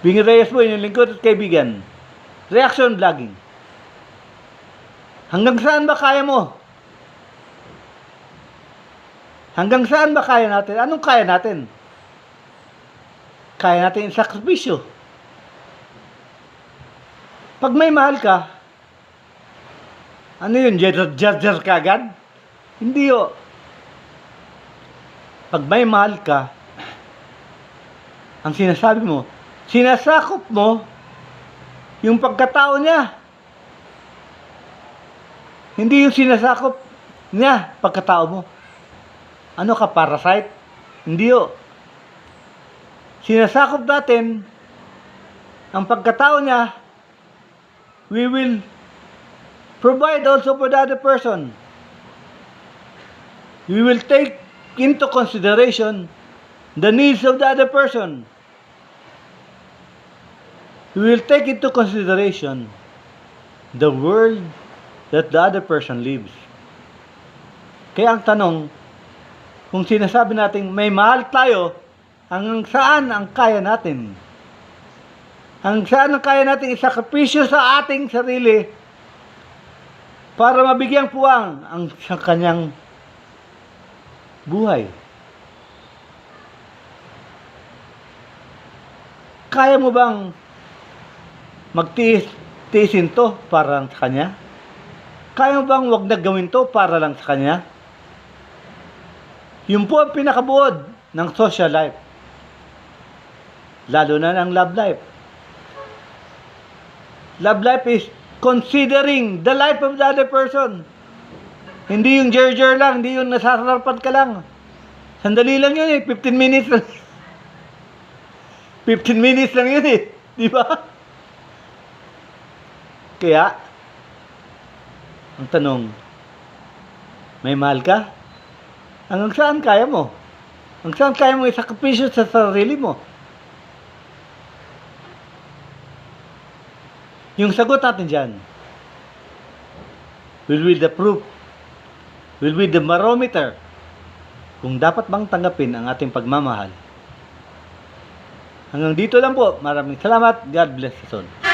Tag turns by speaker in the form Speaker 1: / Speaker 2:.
Speaker 1: Bing Reyes po, inyong lingkod at kaibigan. Reaction vlogging. Hanggang saan ba kaya mo? Hanggang saan ba kaya natin? Anong kaya natin? Kaya natin isakripisyo. Pag may mahal ka, ano yun, jar-jar ka agad? Hindi o. Pag may mahal ka, ang sinasabi mo, sinasakop mo yung pagkatao niya. Hindi yung sinasakop niya pagkatao mo. Ano ka, parasite? Hindi o. Sinasakop natin ang pagkatao niya, we will provide also for the other person. We will take into consideration the needs of the other person. We will take into consideration the world that the other person lives. Kaya ang tanong, kung sinasabi natin may mahal tayo, hanggang saan ang kaya natin? Hanggang saan ang kaya natin isakripisyo sa ating sarili para mabigyang puwang ang sa kanyang buhay. Kaya mo bang magtiis tiisin to para lang sa kanya? Kaya mo bang wag na gawin to para lang sa kanya? Yun po ang pinakabuod ng social life. Lalo na ng love life. Love life is considering the life of the other person. Hindi yung jer lang, hindi yung nasasarapan ka lang. Sandali lang yun eh, 15 minutes lang. 15 minutes lang yun eh, di ba? Kaya, ang tanong, may mahal ka? Hanggang saan kaya mo? Hanggang saan kaya mo isakripisyo sa sarili mo? Yung sagot natin dyan, will be the proof, will be the barometer kung dapat bang tanggapin ang ating pagmamahal. Hanggang dito lang po. Maraming salamat. God bless us all.